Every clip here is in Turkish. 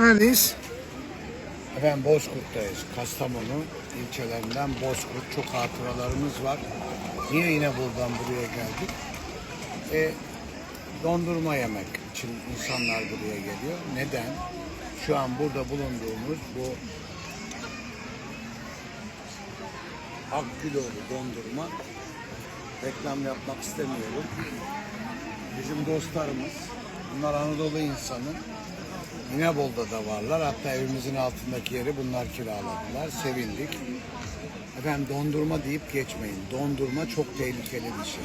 Neredeyiz? Efendim Bozkurt'tayız. Kastamonu ilçelerinden Bozkurt. Çok hatıralarımız var. Niye yine buradan buraya geldik? E, dondurma yemek için insanlar buraya geliyor. Neden? Şu an burada bulunduğumuz bu Akgüloğlu dondurma reklam yapmak istemiyorum. Bizim dostlarımız, bunlar Anadolu insanı. İnebolu'da da varlar. Hatta evimizin altındaki yeri bunlar kiraladılar. Sevindik. Efendim dondurma deyip geçmeyin. Dondurma çok tehlikeli bir şey.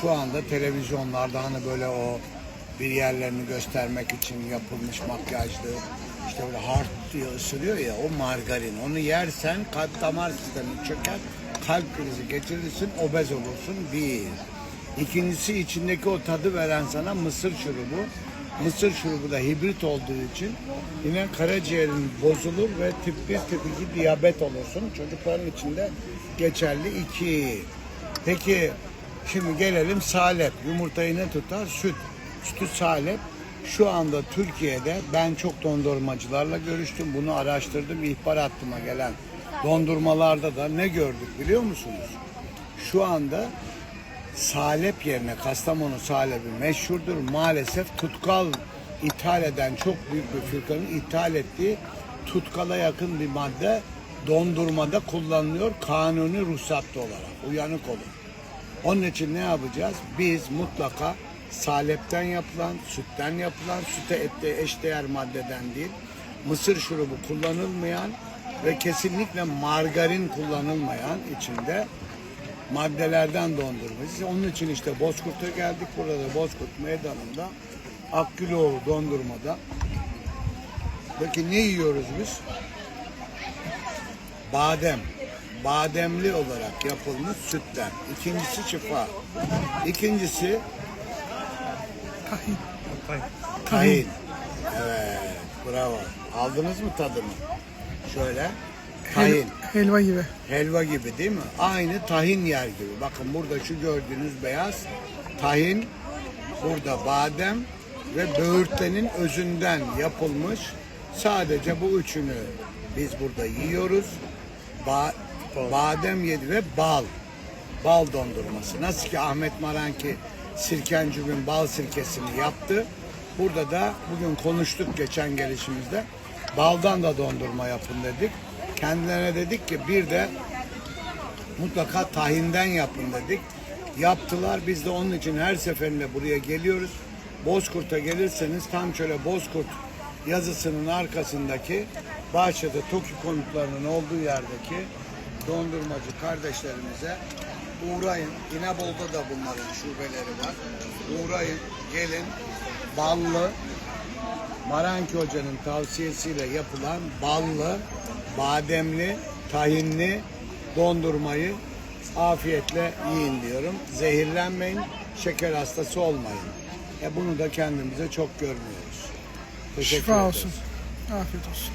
Şu anda televizyonlarda hani böyle o bir yerlerini göstermek için yapılmış makyajlı işte böyle hard diye ısırıyor ya o margarin. Onu yersen kalp damar sistemi çöker. Kalp krizi geçirirsin, obez olursun. Bir. İkincisi içindeki o tadı veren sana mısır şurubu. Mısır şurubu da hibrit olduğu için yine karaciğerin bozulur ve tip 1, tip 2 diyabet olursun. Çocukların içinde geçerli iki. Peki şimdi gelelim salep. Yumurtayı ne tutar? Süt. Sütü salep. Şu anda Türkiye'de ben çok dondurmacılarla görüştüm. Bunu araştırdım. ihbar hattıma gelen dondurmalarda da ne gördük biliyor musunuz? Şu anda salep yerine Kastamonu salebi meşhurdur. Maalesef tutkal ithal eden çok büyük bir firkanın ithal ettiği tutkala yakın bir madde dondurmada kullanılıyor kanuni ruhsatlı olarak. Uyanık olun. Onun için ne yapacağız? Biz mutlaka salepten yapılan, sütten yapılan, süte ette eşdeğer maddeden değil, mısır şurubu kullanılmayan ve kesinlikle margarin kullanılmayan içinde maddelerden dondurma. Onun için işte Bozkurt'a geldik. Burada da Bozkurt meydanında Akgüloğlu dondurmada. Peki ne yiyoruz biz? Badem. Bademli olarak yapılmış sütten. İkincisi şifa. İkincisi Tahin. tahin. Evet, bravo. Aldınız mı tadını? Şöyle. Tahin. Hel- helva gibi. Helva gibi değil mi? Aynı tahin yer gibi. Bakın burada şu gördüğünüz beyaz tahin, burada badem ve böğürtlenin özünden yapılmış. Sadece bu üçünü biz burada yiyoruz. Ba- badem yedi ve bal. Bal dondurması. Nasıl ki Ahmet Maranki Sirkencübün bal sirkesini yaptı. Burada da bugün konuştuk geçen gelişimizde. Baldan da dondurma yapın dedik. Kendilerine dedik ki bir de mutlaka tahinden yapın dedik. Yaptılar. Biz de onun için her seferinde buraya geliyoruz. Bozkurt'a gelirseniz tam şöyle Bozkurt yazısının arkasındaki Bahçede TOKİ konutlarının olduğu yerdeki dondurmacı kardeşlerimize uğrayın. İnebolu'da da bunların şubeleri var. Uğrayın, gelin. Ballı, Maranki Hoca'nın tavsiyesiyle yapılan ballı, bademli, tahinli dondurmayı afiyetle yiyin diyorum. Zehirlenmeyin, şeker hastası olmayın. E bunu da kendimize çok görmüyoruz. Teşekkür Şifa ederiz. olsun. Afiyet olsun.